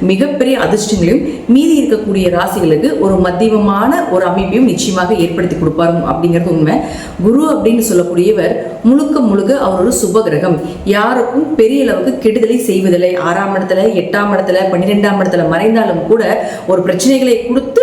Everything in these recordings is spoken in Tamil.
மிகப்பெரிய அதிர்ஷ்டங்களையும் மீதி இருக்கக்கூடிய ராசிகளுக்கு ஒரு மத்தியமமான ஒரு அமைப்பையும் நிச்சயமாக ஏற்படுத்தி கொடுப்பாரு அப்படிங்கிறது உண்மை. குரு அப்படின்னு சொல்லக்கூடியவர் முழுக்க முழுக்க அவர் ஒரு சுப கிரகம். யாருக்கும் பெரிய அளவுக்கு கெடுதலை செய்வதில்லை. ஆறாம் இடத்துல எட்டாம் இடத்துல பன்னிரெண்டாம் இடத்துல மறைந்தாலும் கூட ஒரு பிரச்சனைகளை கொடுத்து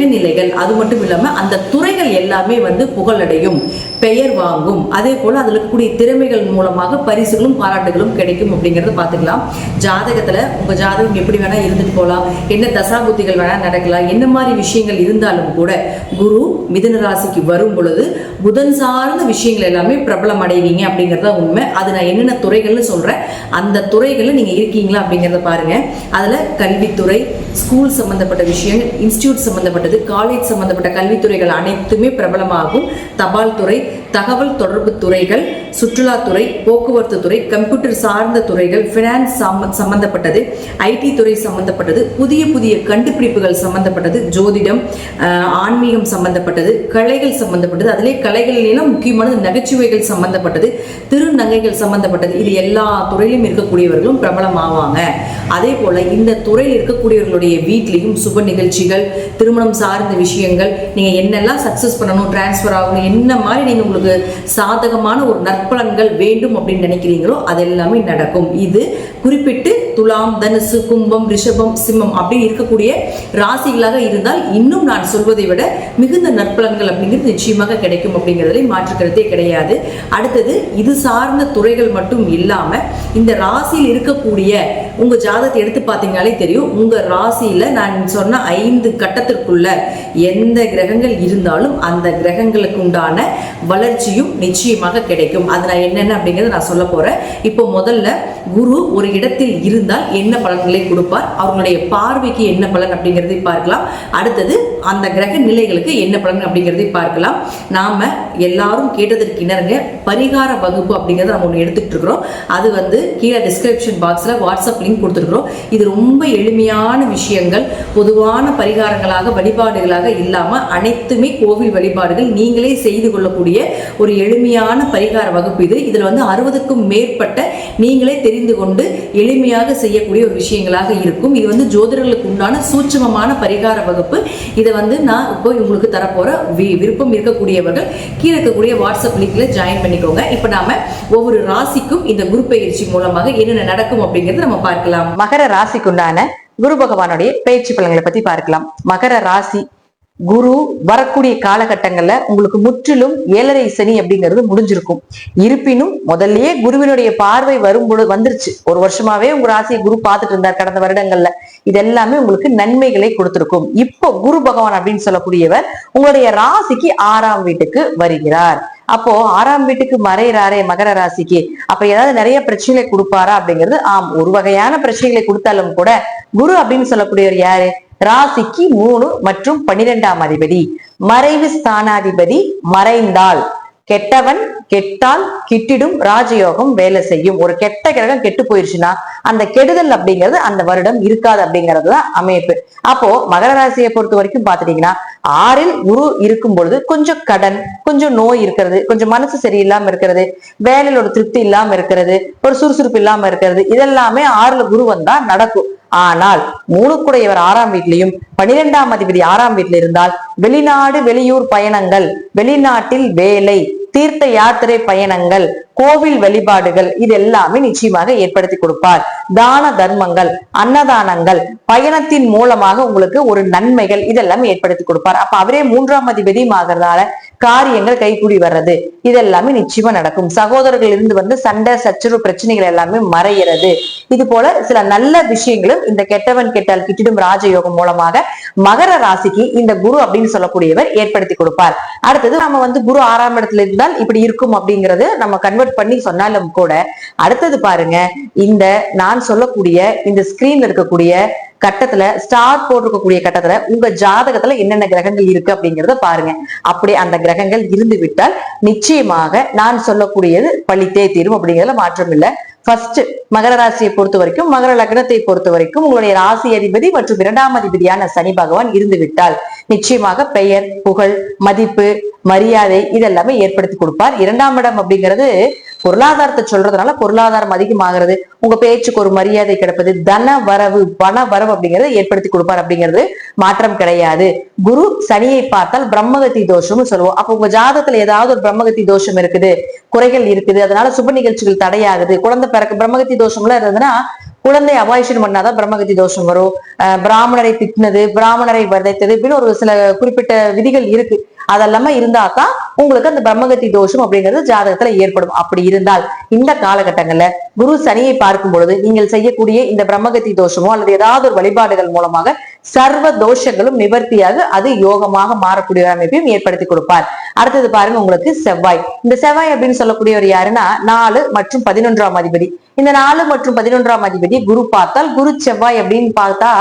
நிலைகள் அது மட்டும் இல்லாமல் அந்த துறைகள் எல்லாமே வந்து புகழடையும் பெயர் வாங்கும். அதே போல் அதில் இருக்கக்கூடிய திறமைகள் மூலமாக பரிசுகளும் பாராட்டுகளும் கிடைக்கும் அப்படிங்கிறத பார்த்துக்கலாம். ஜாதகத்தில் உங்க ஜாதகம் எப்படி வேணா இருந்துட்டு போகலாம் என்ன தசாபுத்திகள் வேணா நடக்கலாம். என்ன மாதிரி விஷயங்கள் இருந்தாலும் கூட குரு மிதன ராசிக்கு வரும் பொழுது புதன் சார்ந்த விஷயங்கள் எல்லாமே பிரபலம் அடைவீங்க அப்படிங்கறது உண்மை. அது நான் என்னென்ன துறைகள்னு சொல்றேன். அந்த துறைகளில் நீங்க இருக்கீங்களா அப்படிங்கறத பாருங்க. அதுல கல்வித்துறை ஸ்கூல் சம்பந்தப்பட்ட விஷயங்கள் இன்ஸ்டியூட் சம்மந்தப்பட்ட காலேஜ் சம்பந்தப்பட்ட கல்வித்துறைகள் அனைத்துமே பிரபலமாகும். தபால் துறை தகவல் தொடர்பு துறைகள் சுற்றுலாத்துறை போக்குவரத்து துறை கம்ப்யூட்டர் சார்ந்த துறைகள் ஃபினான்ஸ் சம்பந்தப்பட்டது ஐடி துறை சம்பந்தப்பட்டது புதிய புதிய கண்டுபிடிப்புகள் சம்பந்தப்பட்டது ஜோதிடம் ஆன்மீகம் சம்பந்தப்பட்டது கலைகள் சம்பந்தப்பட்டது அதிலே கலைகளிலும் முக்கியமானது நகைச்சுவைகள் சம்பந்தப்பட்டது திருநங்கைகள் சம்பந்தப்பட்டது இது எல்லா துறையிலும் இருக்கக்கூடியவர்களும் பிரபலம் ஆவாங்க அதே போல இந்த துறையில் இருக்கக்கூடியவர்களுடைய வீட்லேயும் சுப நிகழ்ச்சிகள் திருமணம் சார்ந்த விஷயங்கள் நீங்கள் என்னெல்லாம் சக்ஸஸ் பண்ணணும் டிரான்ஸ்ஃபர் ஆகணும் என்ன மாதிரி நீங்கள் உங்களுக்கு சாதகமான ஒரு நற்பலன்கள் வேண்டும் அப்படின்னு நினைக்கிறீங்களோ அது எல்லாமே நடக்கும். இது குறிப்பிட்டு துலாம் தனுசு கும்பம் ரிஷபம் சிம்மம் அப்படின்னு இருக்கக்கூடிய ராசிகளாக இருந்தால் இன்னும் நான் சொல்வதை விட மிகுந்த நற்பலன்கள் அப்படிங்கிறது நிச்சயமாக கிடைக்கும் அப்படிங்கிறதுல மாற்றுக்கிறதே கிடையாது. அடுத்தது இது சார்ந்த துறைகள் மட்டும் இல்லாமல் இந்த ராசியில் இருக்கக்கூடிய உங்க ஜாதகத்தை எடுத்து பார்த்தீங்கனாலே தெரியும். உங்க ராசியில நான் சொன்ன ஐந்து கட்டத்திற்குள்ள எந்த கிரகங்கள் இருந்தாலும் அந்த கிரகங்களுக்கு உண்டான வளர்ச்சியும் நிச்சயமாக கிடைக்கும். அது நான் என்னென்ன அப்படிங்கறத நான் சொல்ல போறேன். இப்போ முதல்ல குரு ஒரு இடத்தில் இருந்தால் என்ன பலன்களை கொடுப்பார்? அவங்களுடைய பார்வைக்கு என்ன பலன் அப்படிங்கிறதை பார்க்கலாம். அடுத்தது அந்த கிரக நிலைகளுக்கு என்ன பலன் அப்படிங்கிறதை பார்க்கலாம். நாம எல்லாரும் கேட்டதற்கு இணங்க பரிகார வகுப்பு அப்படிங்கிறத நம்ம ஒன்று எடுத்துக்கிட்டு இருக்கிறோம். அது வந்து கீழே டிஸ்கிரிப்ஷன் பாக்ஸில் வாட்ஸ்அப் லிங்க் கொடுத்துருக்குறோம். இது ரொம்ப எளிமையான விஷயங்கள். பொதுவான பரிகாரங்களாக வழிபாடுகளாக இல்லாமல் அனைத்துமே கோவில் வழிபாடுகள். நீங்களே செய்து கொள்ளக்கூடிய ஒரு எளிமையான பரிகார வகுப்பு இது. இதில் வந்து அறுபதுக்கும் மேற்பட்ட நீங்களே தெரிந்து கொண்டு எளிமையாக செய்யக்கூடிய ஒரு விஷயங்களாக இருக்கும். இது வந்து ஜோதிடர்களுக்கு உண்டான சூட்சமமான பரிகார வகுப்பு. இதை வந்து நான் இப்போ உங்களுக்கு தரப்போற வி- விருப்பம் இருக்கக்கூடியவர்கள் கீழே இருக்கக்கூடிய வாட்ஸ்அப் லிங்க்ல ஜாயின் பண்ணிக்கோங்க. இப்போ நாம ஒவ்வொரு ராசிக்கும் இந்த குரு பயிற்சி மூலமாக என்னென்ன நடக்கும் அப்படிங்கறத நம்ம பார்க்கலாம். மகர ராசிக்குண்டான குரு பகவானுடைய பயிற்சி பலன்களை பத்தி பார்க்கலாம். மகர ராசி குரு வரக்கூடிய காலகட்டங்கள்ல உங்களுக்கு முற்றிலும் ஏழரை சனி அப்படிங்கிறது முடிஞ்சிருக்கும். இருப்பினும் முதல்லயே குருவினுடைய பார்வை வரும்பொழுது வந்துருச்சு. ஒரு வருஷமாவே உங்க ராசியை குரு பார்த்துட்டு இருந்தார் கடந்த வருடங்கள்ல. இது எல்லாமே உங்களுக்கு நன்மைகளை கொடுத்திருக்கும். இப்போ குரு பகவான் அப்படின்னு சொல்லக்கூடியவர் உங்களுடைய ராசிக்கு ஆறாம் வீட்டுக்கு வருகிறார். அப்போ ஆறாம் வீட்டுக்கு மறையிறாரே மகர ராசிக்கு. அப்ப ஏதாவது நிறைய பிரச்சனைகளை கொடுப்பாரா அப்படிங்கிறது? ஆம் ஒரு வகையான பிரச்சனைகளை கொடுத்தாலும் கூட குரு அப்படின்னு சொல்லக்கூடியவர் யாரு? ராசிக்கு மூணு மற்றும் பன்னிரெண்டாம் அதிபதி. மறைவு ஸ்தானாதிபதி மறைந்தால் கெட்டவன் கெட்டால் கிட்டிடும் ராஜயோகம் வேலை செய்யும். ஒரு கெட்ட கிரகம் கெட்டு போயிருச்சுன்னா அந்த கெடுதல் அப்படிங்கிறது அந்த வருடம் இருக்காது அப்படிங்கிறது தான் அமைப்பு. அப்போ மகர ராசியை பொறுத்த வரைக்கும் பாத்துட்டீங்கன்னா ஆறில் குரு இருக்கும் பொழுது கொஞ்சம் கடன் கொஞ்சம் நோய் இருக்கிறது கொஞ்சம் மனசு சரியில்லாம இருக்கிறது வேலையில ஒரு திருப்தி இல்லாம இருக்கிறது ஒரு சுறுசுறுப்பு இல்லாம இருக்கிறது இதெல்லாமே ஆறுல குரு வந்தா நடக்கும். ஆனால் மூணுக்குடையவர் ஆறாம் வீட்லையும் பனிரெண்டாம் அதிபதி ஆறாம் வீட்டில் இருந்தால் வெளிநாடு வெளியூர் பயணங்கள் வெளிநாட்டில் வேலை தீர்த்த யாத்திரை பயணங்கள் கோவில் வழிபாடுகள் இது எல்லாமே நிச்சயமாக ஏற்படுத்தி கொடுப்பார். தான தர்மங்கள் அன்னதானங்கள் பயணத்தின் மூலமாக உங்களுக்கு ஒரு நன்மைகள் இதெல்லாம் ஏற்படுத்தி கொடுப்பார். அப்ப அவரே மூன்றாம் அதிபதியும் ஆகிறதால காரியங்கள் கைகூடி வர்றது இதெல்லாமே நிச்சயமா நடக்கும். சகோதரர்கள் இருந்து வந்து சண்டை சச்சரவு பிரச்சனைகள் எல்லாமே மறையிறது. இது போல சில நல்ல விஷயங்களும் இந்த கெட்டவன் கெட்டால் கிட்டிடும் ராஜயோகம் மூலமாக மகர ராசிக்கு இந்த குரு அப்படின்னு சொல்லக்கூடியவர் ஏற்படுத்தி கொடுப்பார். அடுத்தது நம்ம வந்து குரு ஆறாம் இடத்துல இருந்தால் இப்படி இருக்கும் அப்படிங்கிறது நம்ம கன்வெர்ட் பண்ணி சொன்னாலும் கூட அடுத்தது பாருங்க இந்த நான் சொல்லக்கூடிய இந்த ஸ்கிரீன்ல இருக்கக்கூடிய கட்டத்துல ஸ்டார் போட்டிருக்கக்கூடிய கட்டத்துல உங்க ஜாதகத்துல என்னென்ன கிரகங்கள் இருக்கு அப்படிங்கறத பாருங்க. அப்படி அந்த கிரகங்கள் இருந்து விட்டால் நிச்சயமாக நான் சொல்லக்கூடியது பழித்தே தீரும் அப்படிங்கிறதுல மாற்றம் இல்லை. ஃபர்ஸ்ட் மகர ராசியை பொறுத்த வரைக்கும் மகர லக்னத்தை பொறுத்த வரைக்கும் உங்களுடைய ராசி அதிபதி மற்றும் இரண்டாம் அதிபதியான சனி பகவான் இருந்து விட்டால் நிச்சயமாக பெயர் புகழ் மதிப்பு மரியாதை இதெல்லாமே ஏற்படுத்தி கொடுப்பார். இரண்டாம் இடம் அப்படிங்கிறது பொருளாதாரத்தை சொல்றதுனால பொருளாதாரம் அதிகமாகிறது. உங்க பேச்சுக்கு ஒரு மரியாதை கிடைப்பது தன வரவு பண வரவு அப்படிங்கறத ஏற்படுத்தி கொடுப்பார் அப்படிங்கிறது மாற்றம் கிடையாது. குரு சனியை பார்த்தால் பிரம்மகத்தி தோஷம்னு சொல்லுவோம். அப்ப உங்க ஜாதத்துல ஏதாவது ஒரு பிரம்மகத்தி தோஷம் இருக்குது குறைகள் இருக்குது அதனால சுப நிகழ்ச்சிகள் தடையாகுது குழந்தை பிறக்க பிரம்மகத்தி தோஷம்லாம் இருந்ததுன்னா குழந்தை அபாயிஷன் பண்ணாதான் பிரம்மகத்தி தோஷம் வரும். பிராமணரை திட்டினது பிராமணரை வதைத்தது இப்படின்னு ஒரு சில குறிப்பிட்ட விதிகள் இருக்கு. அதெல்லாம இருந்தா தான் உங்களுக்கு அந்த பிரம்மகத்தி தோஷம் அப்படிங்கிறது ஜாதகத்துல ஏற்படும். அப்படி இருந்தால் இந்த காலகட்டங்கள்ல குரு சனியை பார்க்கும் பொழுது நீங்கள் செய்யக்கூடிய இந்த பிரம்மகத்தி தோஷமோ அல்லது ஏதாவது ஒரு வழிபாடுகள் மூலமாக சர்வ தோஷங்களும் நிவர்த்தியாக அது யோகமாக மாறக்கூடிய ஒரு அமைப்பையும் ஏற்படுத்தி கொடுப்பார். அடுத்தது பாருங்க உங்களுக்கு செவ்வாய். இந்த செவ்வாய் அப்படின்னு சொல்லக்கூடியவர் யாருன்னா நாலு மற்றும் பதினொன்றாம் அதிபதி. இந்த நாலு மற்றும் பதினொன்றாம் அதிபதி குரு பார்த்தால் குரு செவ்வாய் அப்படின்னு பார்த்தா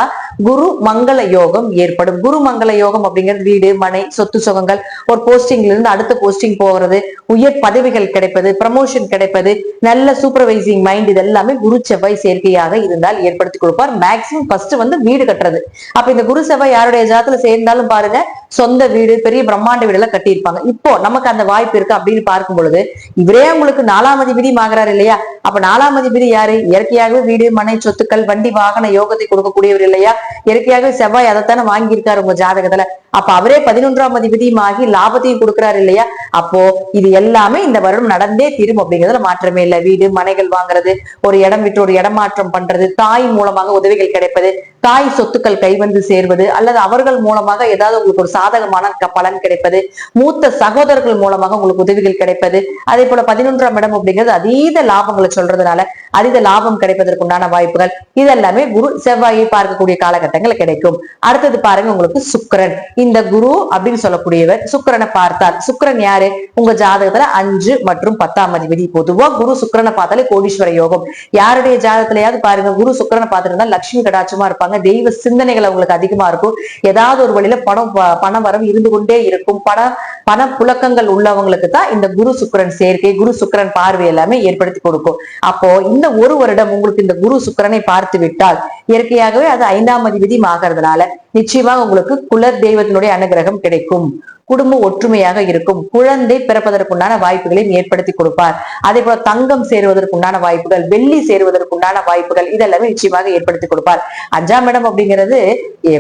குரு மங்கள யோகம் ஏற்படும். குரு மங்கள யோகம் அப்படிங்கிறது வீடு மனை சொத்து சுகங்கள். ஒரு போஸ்டிங்ல இருந்து அடுத்த போஸ்டிங் போகிறது. உயர் பதவிகள் கிடைப்பது ப்ரமோஷன் கிடைப்பது நல்ல சூப்பர்வைசிங் மைண்ட் இது எல்லாமே குரு செவ்வாய் சேர்க்கையாக இருந்தால் ஏற்படுத்தி கொடுப்பார். மேக்சிமம் ஃபர்ஸ்ட் வந்து வீடு கட்டுறது. அப்ப இந்த குரு செவ்வாய் யாருடைய ஜாதத்துல சேர்ந்தாலும் பாருங்க சொந்த வீடு பெரிய பிரம்மாண்ட வீடு எல்லாம் கட்டியிருப்பாங்க. இப்போ நமக்கு அந்த வாய்ப்பு இருக்கு அப்படின்னு பார்க்கும் பொழுது இவரே உங்களுக்கு நாலாம் அதிபதி ஆகிறாரு இல்லையா? அப்ப நாலாம் அதிபதி யாரு? இயற்கையாகவே வீடு மனை சொத்துக்கள் வண்டி வாகன யோகத்தை கொடுக்கக்கூடியவர் இல்லையா? இயற்கையாகவே செவ்வாய் அதைத்தானே வாங்கியிருக்காரு உங்க ஜாதகத்துல. அப்ப அவரே பதினொன்றாம் அதிபதியும் ஆகி லாபத்தையும் கொடுக்குறாரு இல்லையா? அப்போ இது எல்லாமே இந்த வருடம் நடந்தே தீரும் அப்படிங்கிறதுல மாற்றமே இல்லை. வீடு மனைகள் வாங்குறது ஒரு இடம் விட்டு ஒரு இடமாற்றம் பண்றது தாய் மூலமாக உதவிகள் கிடைப்பது தாய் சொத்துக்கள் கைவந்து சேர்வது அல்லது அவர்கள் மூலமாக ஏதாவது உங்களுக்கு ஒரு சாதகமான பலன் கிடைப்பது மூத்த சகோதரர்கள் மூலமாக உங்களுக்கு உதவிகள் கிடைப்பது அதே போல பதினொன்றாம் இடம் அப்படிங்கிறது அதீத லாபங்களை சொல்றதுனால அதீத லாபம் கிடைப்பதற்குண்டான வாய்ப்புகள். இதெல்லாமே குரு செவ்வாயை பார்க்கக்கூடிய காலகட்டங்கள் கிடைக்கும். அடுத்தது பாருங்க உங்களுக்கு சுக்கிரன். இந்த குரு அப்படின்னு சொல்லக்கூடியவர் சுக்கிரனை பார்த்தார். சுக்கிரன் யாரு? உங்க ஜாதகத்துல அஞ்சு மற்றும் பத்தாம் அதிபதி. பொதுவா குரு சுக்கிரனை பார்த்தாலே கோடீஸ்வர யோகம். யாருடைய ஜாதகத்திலேயாவது பாருங்க குரு சுக்கிரனை பார்த்திருந்தா லட்சுமி கடாட்சமா இருப்பாங்க. தெய்வ சிந்தனைகள் அவங்களுக்கு அதிகமா இருக்கும். ஏதாவது ஒரு வழியில பணம் பண வரவு இருந்து கொண்டே இருக்கும். பண பண புழக்கங்கள் உள்ளவங்களுக்கு தான் இந்த குரு சுக்கிரன் சேர்க்கை குரு சுக்கிரன் பார்வை எல்லாமே ஏற்படுத்தி கொடுக்கும். அப்போ இந்த ஒரு வருடம் உங்களுக்கு இந்த குரு சுக்கிரனை பார்த்து விட்டால் இயற்கையாகவே அது ஐந்தாம் அதிபதி ஆகிறதுனால நிச்சயமாக உங்களுக்கு குலர் தெய்வத்தினுடைய அனுகிரகம் கிடைக்கும். குடும்பம் ஒற்றுமையாக இருக்கும். குழந்தை பிறப்பதற்குண்டான வாய்ப்புகளையும் ஏற்படுத்தி கொடுப்பார். அதே போல தங்கம் சேருவதற்குண்டான வாய்ப்புகள் வெள்ளி சேருவதற்குண்டான வாய்ப்புகள் இதெல்லாமே நிச்சயமாக ஏற்படுத்தி கொடுப்பார். அஞ்சாம் இடம் அப்படிங்கிறது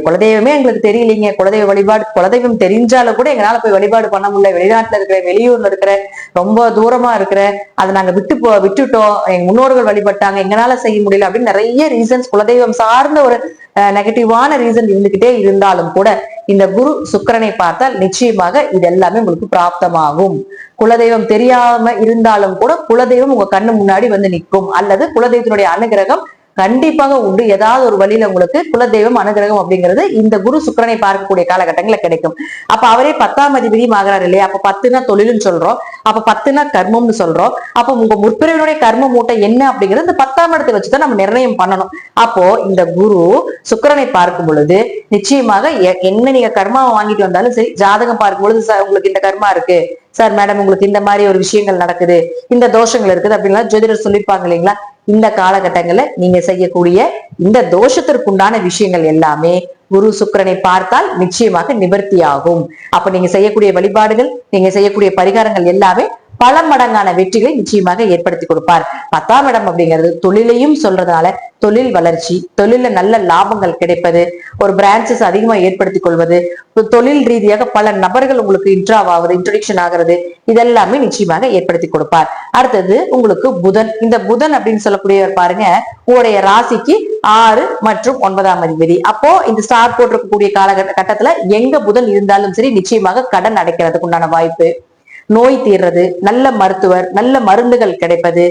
குலதெய்வமே எங்களுக்கு தெரியலீங்க. குலதெய்வ வழிபாடு குலதெய்வம் தெரிஞ்சாலும் கூட எங்களால போய் வழிபாடு பண்ண முடியல. வெளிநாட்டுல இருக்கிற வெளியூர்ல இருக்கிற ரொம்ப தூரமா இருக்கிற அதை நாங்க விட்டு போ விட்டுட்டோம். எங்க முன்னோர்கள் வழிபட்டாங்க. எங்களால செய்ய முடியல அப்படின்னு நிறைய ரீசன்ஸ் குலதெய்வம் சார்ந்த ஒரு நெகட்டிவான ரீசன் இருந்துகிட்டே இருந்தாலும் கூட இந்த குரு சுக்கிரனை பார்த்தால் நிச்சயமாக இது எல்லாமே உங்களுக்கு பிராப்தமாகும். குலதெய்வம் தெரியாம இருந்தாலும் கூட குலதெய்வம் உங்க கண்ணு முன்னாடி வந்து நிற்கும். அல்லது குலதெய்வத்தினுடைய அனுகிரகம் கண்டிப்பாக உண்டு. ஏதாவது ஒரு வழியில உங்களுக்கு குலதெய்வம் அனுகிரகம் அப்படிங்கிறது இந்த குரு சுக்கிரனை பார்க்கக்கூடிய காலகட்டங்களில் கிடைக்கும். அப்ப அவரே பத்தாம் அதிபதியும் ஆகிறார் இல்லையா? அப்ப பத்துனா தொழில்னு சொல்றோம். அப்ப பத்துனா கர்மம்னு சொல்றோம். அப்ப உங்க முற்பிறவினுடைய கர்ம மூட்டை என்ன அப்படிங்கிறது இந்த பத்தாம் இடத்தை வச்சுதான் நம்ம நிர்ணயம் பண்ணணும். அப்போ இந்த குரு சுக்கரனை பார்க்கும் பொழுது நிச்சயமாக எ- என்ன நீங்க கர்மாவை வாங்கிட்டு வந்தாலும் சரி ஜாதகம் பார்க்கும் பொழுது சார் உங்களுக்கு இந்த கர்மா இருக்கு. சார் மேடம் உங்களுக்கு இந்த மாதிரி ஒரு விஷயங்கள் நடக்குது. இந்த தோஷங்கள் இருக்குது அப்படின்னா ஜோதிடர் சொல்லியிருப்பாங்க இல்லைங்களா? இந்த காலகட்டங்களில் நீங்க செய்யக்கூடிய இந்த தோஷத்திற்குண்டான விஷயங்கள் எல்லாமே குரு சுக்கிரனை பார்த்தால் நிச்சயமாக நிவர்த்தி ஆகும் அப்ப நீங்க செய்யக்கூடிய வழிபாடுகள் நீங்க செய்யக்கூடிய பரிகாரங்கள் எல்லாமே பல மடங்கான வெற்றிகளை நிச்சயமாக ஏற்படுத்தி கொடுப்பார். பத்தாம் இடம் அப்படிங்கிறது தொழிலையும் சொல்றதுனால தொழில் வளர்ச்சி தொழில நல்ல லாபங்கள் கிடைப்பது ஒரு பிரான்ச்சஸ் அதிகமா ஏற்படுத்திக் கொள்வது தொழில் ரீதியாக பல நபர்கள் உங்களுக்கு இன்ட்ராவ் ஆகுது இன்ட்ரடிக்ஷன் ஆகிறது இதெல்லாமே நிச்சயமாக ஏற்படுத்தி கொடுப்பார். அடுத்தது உங்களுக்கு புதன். இந்த புதன் அப்படின்னு சொல்லக்கூடியவர் பாருங்க உங்களுடைய ராசிக்கு ஆறு மற்றும் ஒன்பதாம் அதிபதி. அப்போ இந்த ஸ்டார் போட்டிருக்கக்கூடிய காலகட்ட கட்டத்துல எங்க புதன் இருந்தாலும் சரி நிச்சயமாக கடன் அடைக்கிறதுக்கு உண்டான வாய்ப்பு. நோய் தீர்றது நல்ல மருத்துவர் நல்ல மருந்துகள் கிடைப்பது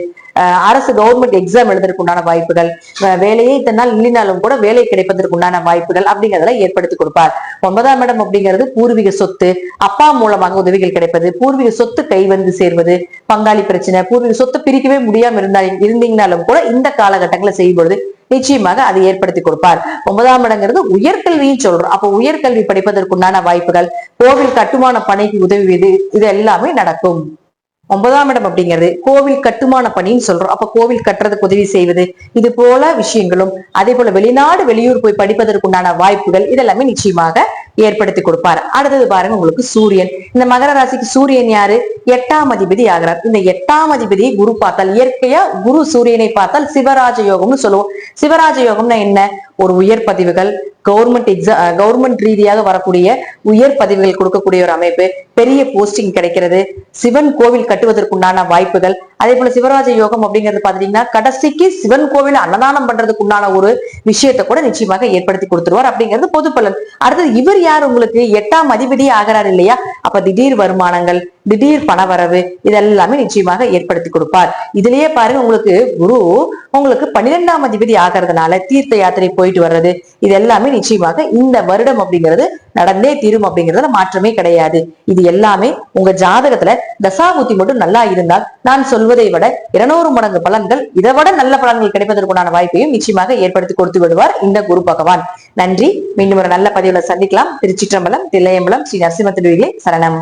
அரசு கவர்மெண்ட் எக்ஸாம் எழுதுறதுக்கு உண்டான வாய்ப்புகள் வேலையே இத்தனை நாள் இல்லைனாலும் கூட வேலை கிடைப்பதற்கு உண்டான வாய்ப்புகள் அப்படிங்கறதெல்லாம் ஏற்படுத்தி கொடுப்பார். ஒன்பதாம் இடம் அப்படிங்கிறது பூர்வீக சொத்து அப்பா மூலமாக உதவிகள் கிடைப்பது பூர்வீக சொத்து கை வந்து சேர்வது பங்காளி பிரச்சனை பூர்வீக சொத்து பிரிக்கவே முடியாம இருந்தா இருந்தீங்கனாலும் கூட இந்த காலகட்டங்களை செய்யும் பொழுது நிச்சயமாக அதை ஏற்படுத்தி கொடுப்பார். ஒன்பதாம் இடங்கிறது உயர்கல்வியும் சொல்றோம். அப்போ உயர்கல்வி படிப்பதற்குண்டான வாய்ப்புகள் கோவில் கட்டுமான பணிக்கு உதவுவது இது எல்லாமே நடக்கும். ஒன்பதாம் இடம் அப்படிங்கிறது கோவில் கட்டுமான பணின்னு சொல்றோம். அப்ப கோவில் கட்டுறதுக்கு உதவி செய்வது இது போல விஷயங்களும் அதே போல வெளிநாடு வெளியூர் போய் படிப்பதற்குண்டான வாய்ப்புகள் இதெல்லாமே நிச்சயமாக ஏற்படுத்தி கொடுப்பார். அடுத்தது பாருங்க உங்களுக்கு சூரியன். இந்த மகர ராசிக்கு சூரியன் யாரு? எட்டாம் அதிபதி ஆகிறார். இந்த எட்டாம் அதிபதியை குரு பார்த்தால் இயற்கையா குரு சூரியனை பார்த்தால் சிவராஜ யோகம்னு சொல்லுவோம். சிவராஜ யோகம்னா என்ன? ஒரு உயர் பதிவுகள் கவர்மெண்ட் எக்ஸாம் கவர்மெண்ட் ரீதியாக வரக்கூடிய உயர் பதவிகள் கொடுக்கக்கூடிய ஒரு அமைப்பு பெரிய போஸ்டிங் கிடைக்கிறது. சிவன் கோவில் கட்டுவதற்குண்டான வாய்ப்புகள் அதே போல சிவராஜ யோகம் அப்படிங்கிறது பாத்தீங்கன்னா கடைசிக்கு சிவன் கோவில் அன்னதானம் பண்றதுக்கு உண்டான ஒரு விஷயத்தை கூட நிச்சயமாக ஏற்படுத்தி கொடுத்துருவார் அப்படிங்கிறது பொது பலன். அடுத்தது இவர் யார்? உங்களுக்கு எட்டாம் அதிபதி ஆகிறார் இல்லையா? அப்ப திடீர் வருமானங்கள் திடீர் பணவரவு இதெல்லாமே நிச்சயமாக ஏற்படுத்தி கொடுப்பார். இதுலயே பாருங்க உங்களுக்கு குரு உங்களுக்கு பன்னிரெண்டாம் அதிபதி ஆகிறதுனால தீர்த்த யாத்திரை போயிட்டு வர்றது இது எல்லாமே நிச்சயமாக இந்த வருடம் அப்படிங்கிறது நடந்தே தீரும் அப்படிங்கிறதுல மாற்றமே கிடையாது. இது எல்லாமே உங்க ஜாதகத்துல தசாபுத்தி மட்டும் நல்லா இருந்தால் நான் சொல்வதை விட இருநூறு மடங்கு பலன்கள் இதை விட நல்ல பலன்கள் கிடைப்பதற்குண்டான வாய்ப்பையும் நிச்சயமாக ஏற்படுத்தி கொடுத்து விடுவார் இந்த குரு பகவான். நன்றி. மீண்டும் ஒரு நல்ல பதிவுல சந்திக்கலாம். திருச்சிற்றம்பலம் தில்லையம்பலம் ஸ்ரீ நரசிம்ம திருவிகளே சரணம்.